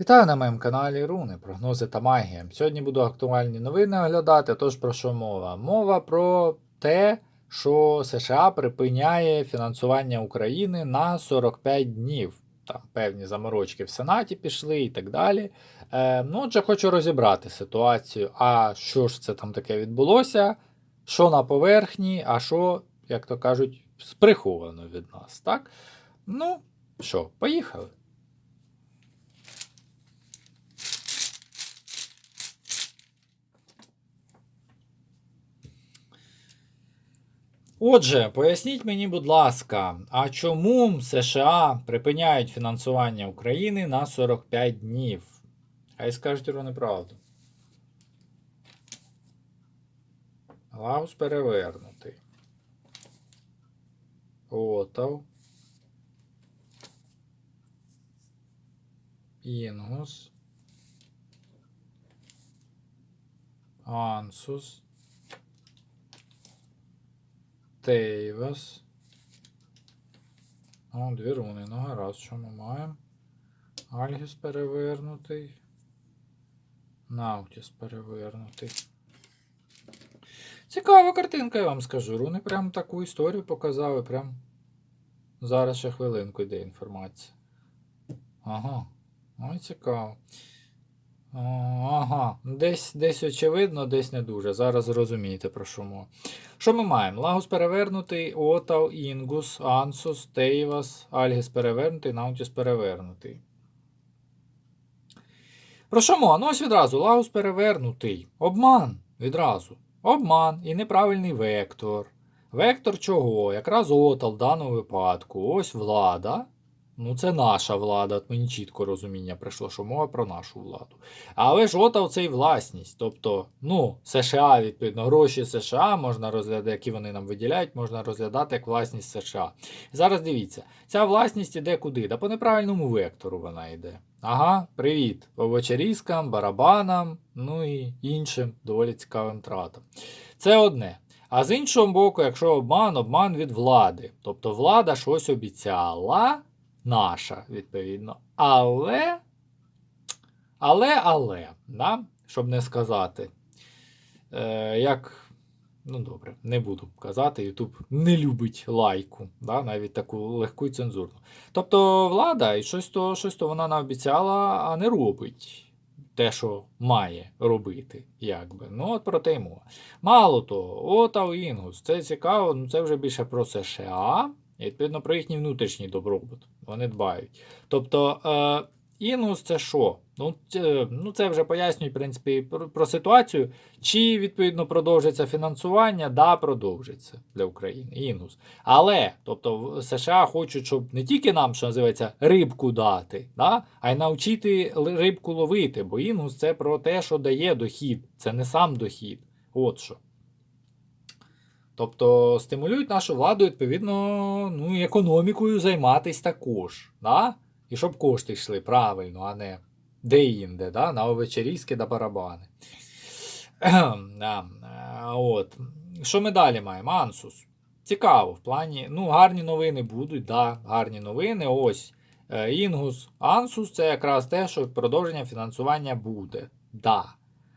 Вітаю на моєму каналі Руни, прогнози та магія. Сьогодні буду актуальні новини оглядати. Тож про що мова? Мова про те, що США припиняє фінансування України на 45 днів. Там певні заморочки в Сенаті пішли і так далі. Е, ну, отже, хочу розібрати ситуацію. А що ж це там таке відбулося? Що на поверхні, а що, як то кажуть, сприховано від нас, так? Ну, що, поїхали. Отже, поясніть мені, будь ласка, а чому США припиняють фінансування України на 45 днів? Хай скажуть вони правду. Лаус перевернутий. Отав. Інгус. Ансус. Тейвас. О, дві руни. Ну, гаразд, що ми маємо? Альгіс перевернутий. Наутіс перевернутий. Цікава картинка, я вам скажу. Руни прям таку історію показали. Прям зараз ще хвилинку йде інформація. Ага. Ой, цікаво. Ага, десь, десь очевидно, десь не дуже. Зараз зрозумієте про що мова. Що ми маємо? Лагус перевернутий, Отав, Інгус, Ансус, Тейвас, Альгіс перевернутий, Наутіс перевернутий. Про що мова? Ну ось відразу. Лагус перевернутий. Обман відразу. Обман і неправильний вектор. Вектор чого? Якраз Отал в даному випадку. Ось влада. Ну, це наша влада, от мені чітко розуміння прийшло, що мова про нашу владу. Але ж Отав це власність. Тобто, ну, США, відповідно, гроші США можна розглядати, які вони нам виділяють, можна розглядати як власність США. Зараз дивіться, ця власність іде куди? Да по неправильному вектору вона йде. Ага, привіт. Овочерізкам, барабанам, ну і іншим доволі цікавим тратам. Це одне. А з іншого боку, якщо обман, обман від влади. Тобто влада щось обіцяла наша, відповідно. Але, але, але, да? щоб не сказати, е, як, ну добре, не буду казати, Ютуб не любить лайку, да? навіть таку легку і цензурну. Тобто влада і щось то, щось то вона наобіцяла, а не робить. Те, що має робити, якби. Ну, от про те й мова. Мало того, Отав Інгус, це цікаво, ну це вже більше про США, і відповідно про їхній внутрішній добробут. Вони дбають. Тобто, е, Інгус це що? Ну, це, ну, це вже пояснює, в принципі, про, про ситуацію. Чи відповідно продовжиться фінансування? Да, продовжиться для України. Інгус. Але, тобто, США хочуть, щоб не тільки нам, що називається, рибку дати, да? а й навчити рибку ловити. Бо інгус це про те, що дає дохід. Це не сам дохід. От що. Тобто стимулюють нашу владу, відповідно, ну, економікою займатися також. Да? І щоб кошти йшли правильно, а не де-інде, да? на овечерізки да барабани. Е, От. Що ми далі маємо? Ансус. Цікаво, в плані. Ну, гарні новини будуть, да, гарні новини. Ось. Е, Інгус, Ансус це якраз те, що продовження фінансування буде. Да.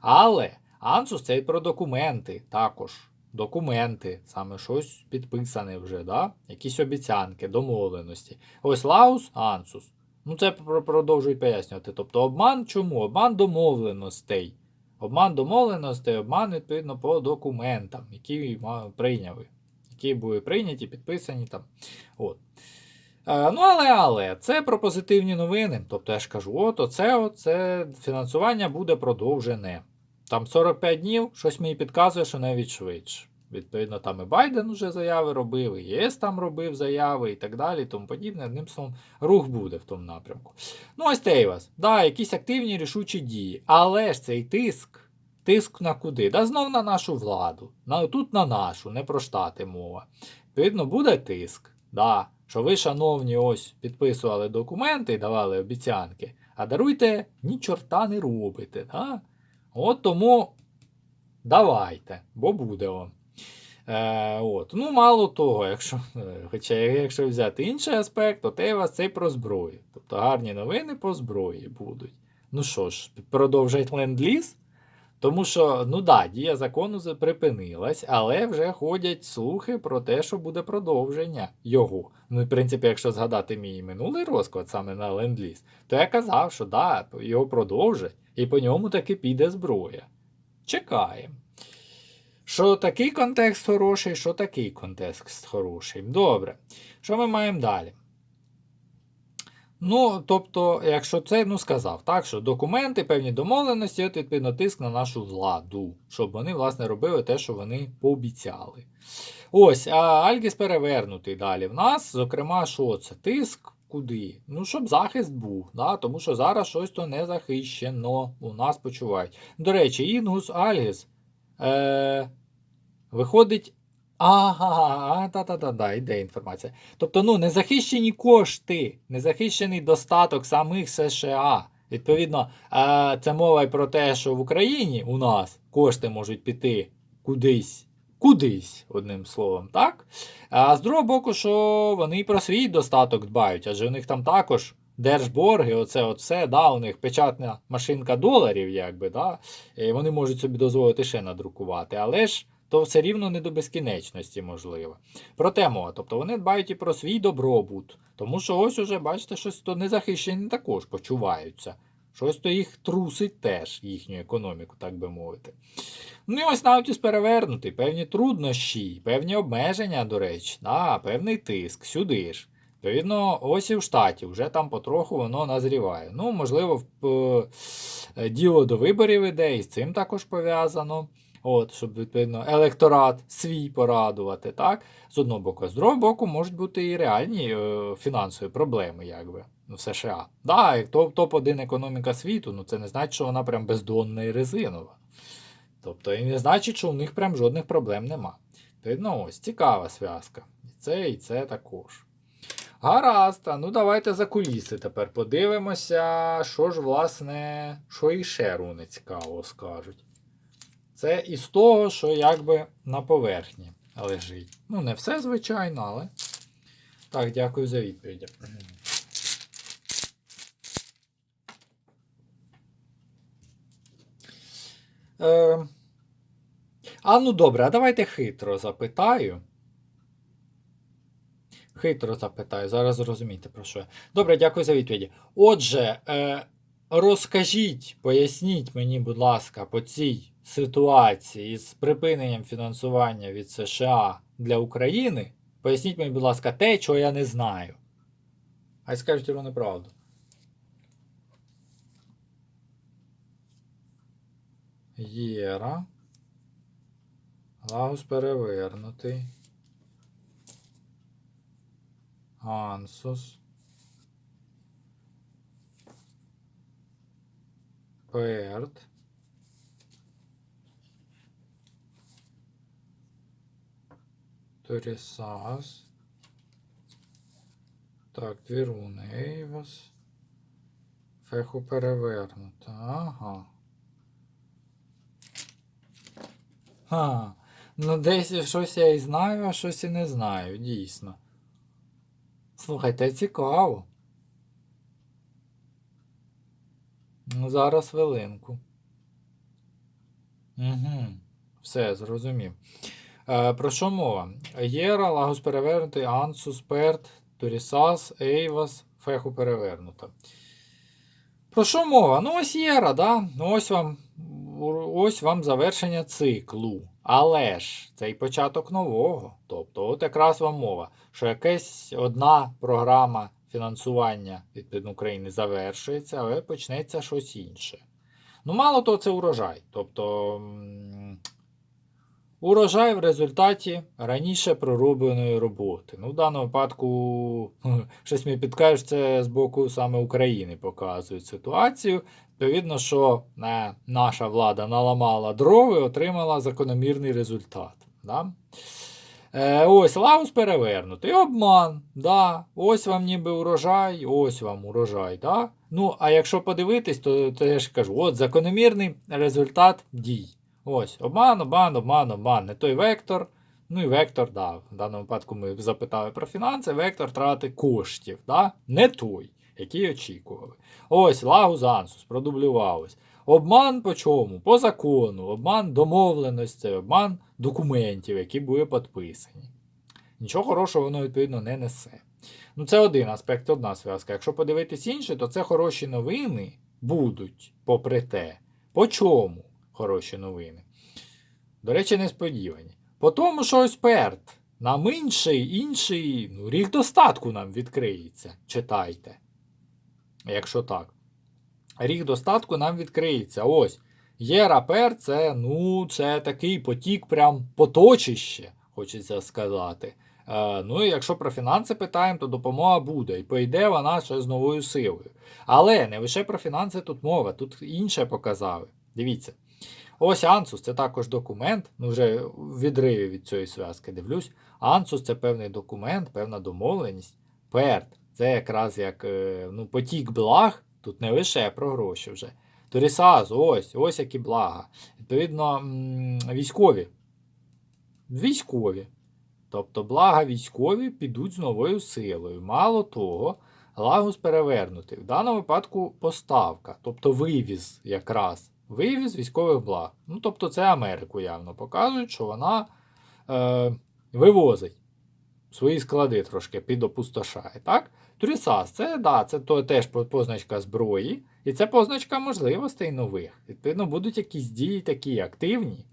Але Ансус це і про документи також. Документи, саме щось підписане вже, да? якісь обіцянки, домовленості. Ось Лаус, Ансус. Ну, це про- продовжують пояснювати. Тобто обман чому? Обман домовленостей. Обман домовленостей, обман, відповідно, по документам, які прийняли, які були прийняті, підписані там. От. Е, ну, але, але, це про позитивні новини. Тобто, я ж кажу, от оце, оце фінансування буде продовжене. Там 45 днів, щось мені підказує, що навіть швидше. Відповідно, там і Байден уже заяви робив, і ЄС там робив заяви і так далі, і тому подібне. Одним словом, рух буде в тому напрямку. Ну, ось Тейвас. Да, якісь активні рішучі дії. Але ж цей тиск, тиск на куди? Да знов на нашу владу. На, тут на нашу, не про штати мова. Відповідно, буде тиск. Да, що ви, шановні, ось підписували документи і давали обіцянки, а даруйте, ні чорта не робите. Да? От тому давайте, бо буде. Е, от. Ну, мало того, якщо, е, хоча якщо взяти інший аспект, то те у вас це про зброю. Тобто гарні новини по зброї будуть. Ну що ж, продовжать ленд-ліз. Тому що, ну да, дія закону за- припинилась, але вже ходять слухи про те, що буде продовження його. Ну, в принципі, якщо згадати мій минулий розклад саме на ленд-ліз, то я казав, що да, його продовжать, і по ньому таки піде зброя. Чекаємо. Що такий контекст хороший, що такий контекст хороший. Добре. Що ми маємо далі? Ну, тобто, якщо це, ну сказав, так, що документи, певні домовленості, от відповідно тиск на нашу владу, щоб вони, власне, робили те, що вони пообіцяли. Ось, а Альгіс перевернутий далі в нас. Зокрема, що це? Тиск куди? Ну, щоб захист був, да? тому що зараз щось то не захищено. У нас почувають. До речі, Інгус Альгіс. Е, Виходить. Ага, та-та-та, йде інформація. Тобто, ну, незахищені кошти, незахищений достаток самих США. Відповідно, е, це мова й про те, що в Україні у нас кошти можуть піти кудись, кудись, одним словом, так? А з другого боку, що вони про свій достаток дбають, адже у них там також держборги, оце от все, да, у них печатна машинка доларів, якби, да, і вони можуть собі дозволити ще надрукувати, але ж то все рівно не до безкінечності можливо. Проте мова, тобто вони дбають і про свій добробут, тому що ось уже, бачите, щось то незахищені також почуваються. Щось то їх трусить теж їхню економіку, так би мовити. Ну і ось Наутіс перевернутий, певні труднощі, певні обмеження, до речі, да, певний тиск сюди ж. Відповідно, ось і в штаті вже там потроху воно назріває. Ну, можливо, е, діло до виборів іде, і з цим також пов'язано. От, щоб, відповідно, електорат свій порадувати, так? З одного боку, з другого боку, можуть бути і реальні е, фінансові проблеми, якби, ну, в США. Да, як топ- топ-1 економіка світу, ну це не значить, що вона прям бездонна і резинова. Тобто, і не значить, що у них прям жодних проблем нема. Відповідно, ось цікава зв'язка. І це, і це також. Гаразд, а ну давайте за куліси тепер подивимося, що ж, власне, що і ще руни цікавого скажуть. Це із того, що якби на поверхні лежить. Ну, не все, звичайно, але. Так, дякую за відповідь. Е, а ну добре, а давайте хитро запитаю. Хитро запитаю, зараз зрозумієте про що. Добре, дякую за відповіді. Отже, е, розкажіть, поясніть мені, будь ласка, по цій ситуації з припиненням фінансування від США для України. Поясніть мені, будь ласка, те, чого я не знаю. Хай скажуть йому неправду. Єра. Лагус перевернутий. Ансус. Перт. Торісас. Так, дві руни. Ейвас. Феху перевернута. Ага. Ха. Ну, десь щось я і знаю, а щось і не знаю, дійсно. Слухайте, цікаво. Ну, зараз хвилинку. Угу. Все, зрозумів. Е, про що мова? Єра, Лагус перевернутий, Ансус, Перт, Торісас, Ейвас, Феху перевернута. Про що мова? Ну, ось Єра, да? Ну, ось вам, ось вам завершення циклу. Але ж це і початок нового. Тобто, от якраз вам мова, що якась одна програма фінансування відповідно України завершується, але почнеться щось інше. Ну, мало того, це урожай. Тобто. Урожай в результаті раніше проробленої роботи. Ну, в даному випадку, щось мені підкажеш, це з боку саме України показують ситуацію. Відповідно, що е, наша влада наламала дров і отримала закономірний результат. Да? Е, ось Лаус перевернутий. Обман. Да. Ось вам ніби урожай, ось вам урожай. Да? Ну, а якщо подивитись, то, то я ж кажу, от закономірний результат дій. Ось, обман, обман, обман, обман. Не той вектор, Ну і вектор, да, в даному випадку ми запитали про фінанси, вектор трати коштів, да? не той, який очікували. Ось лагус ансус, продублювалось. Обман по чому? По закону, обман домовленостей, обман документів, які були підписані. Нічого хорошого воно, відповідно, не несе. Ну, це один аспект, одна зв'язка. Якщо подивитись інше, то це хороші новини будуть, попри те. По чому хороші новини? До речі, несподівані. По тому, що ось перт. Нам інший, інший, ну, рік достатку нам відкриється. Читайте. Якщо так. Рік достатку нам відкриється. Ось. Є рапер, це, ну, це такий потік, прям поточище, хочеться сказати. Е, ну і якщо про фінанси питаємо, то допомога буде. І пойде вона ще з новою силою. Але не лише про фінанси тут мова, тут інше показали. Дивіться. Ось Ансус це також документ. Ну, вже відриві від цієї зв'язки дивлюсь. Ансус це певний документ, певна домовленість. Перт це якраз як е, ну, потік благ, тут не лише про гроші вже. Торісаз, ось, ось які блага. Відповідно, військові. Військові. Тобто блага військові підуть з новою силою. Мало того, лагус перевернутий. В даному випадку поставка, тобто вивіз якраз. Вивіз військових благ. Ну, тобто, це Америку явно показують, що вона е, вивозить свої склади трошки підопустошає. Так? Турісас, це, да, це то, теж позначка зброї, і це позначка можливостей нових. Відповідно, будуть якісь дії такі активні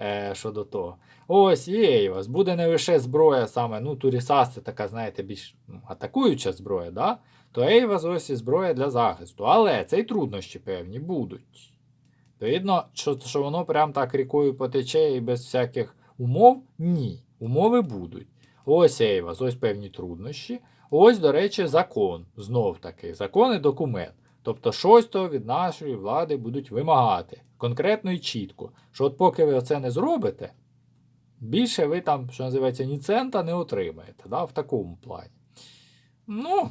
е, щодо того. Ось Єйвас, буде не лише зброя саме, ну, Турісас це така, знаєте, більш ну, атакуюча зброя, да? то Ейвас ось і зброя для захисту. Але це й труднощі певні будуть. Відповідно, що, що воно прям так рікою потече і без всяких умов? Ні. Умови будуть. Ось Ейвас, ось певні труднощі. Ось, до речі, закон. Знов таки, закон і документ. Тобто, щось то від нашої влади будуть вимагати конкретно і чітко. Що от поки ви це не зробите, більше ви там, що називається, ні цента не отримаєте. Да, в такому плані. Ну,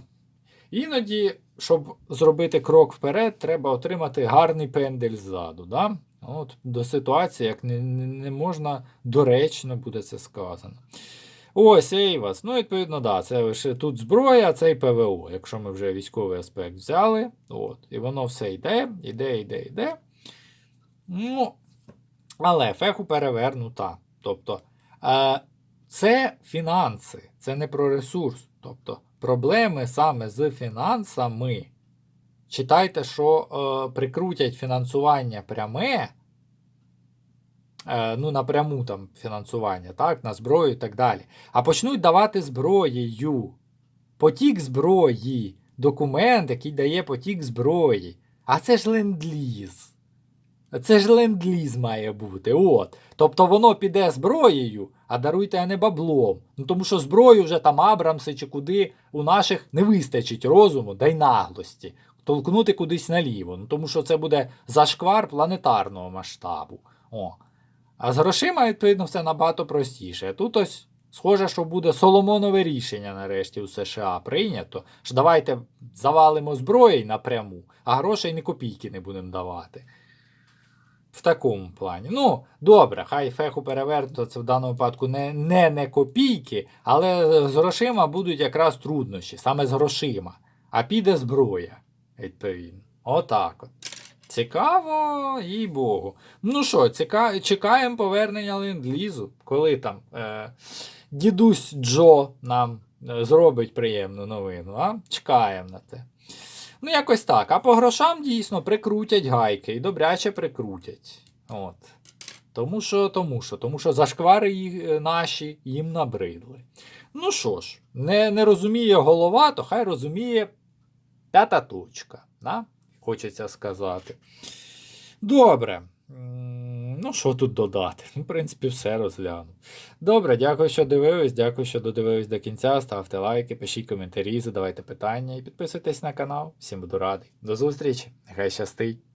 іноді, щоб зробити крок вперед, треба отримати гарний пендель ззаду. Да? От, до ситуації, як не, не, можна доречно буде це сказано. Ось Ейвас. Ну, відповідно, да, це лише тут зброя, а це і ПВО. Якщо ми вже військовий аспект взяли, от, і воно все йде, йде, йде, йде. Ну, але феху перевернута. Тобто, е, це фінанси, це не про ресурс. Тобто, проблеми саме з фінансами. Читайте, що е, прикрутять фінансування пряме, е, ну, напряму там фінансування, так, на зброю і так далі. А почнуть давати зброєю. Потік зброї, документ, який дає потік зброї. А це ж ленд-ліз. Це ж ленд-ліз має бути. От. Тобто воно піде зброєю, а даруйте, а не баблом. Ну тому що зброю вже там Абрамси чи куди у наших не вистачить розуму, да й наглості. Толкнути кудись наліво. Ну тому що це буде зашквар планетарного масштабу. О. А з грошима, відповідно, все набагато простіше. Тут ось схоже, що буде Соломонове рішення нарешті у США прийнято. що давайте завалимо зброї напряму, а грошей ні копійки не будемо давати. В такому плані. Ну, добре, хай феху перевернуто, це в даному випадку не, не, не копійки, але з грошима будуть якраз труднощі, саме з грошима. А піде зброя, відповідно. Отак от. Цікаво, їй Богу. Ну що, ціка... чекаємо повернення ленд-лізу, коли там е... дідусь Джо нам е, зробить приємну новину, а? Чекаємо на те. Ну, якось так. А по грошам дійсно прикрутять гайки і добряче прикрутять. От. Тому що, тому що, тому що зашквари е, наші їм набридли. Ну що ж, не, не розуміє голова, то хай розуміє п'ята точка. Да? Хочеться сказати. Добре. Ну, що тут додати? Ну, В принципі, все розглянув. Добре, дякую, що дивились. Дякую, що додивились до кінця. Ставте лайки, пишіть коментарі, задавайте питання і підписуйтесь на канал. Всім буду радий. До зустрічі. Нехай щастить.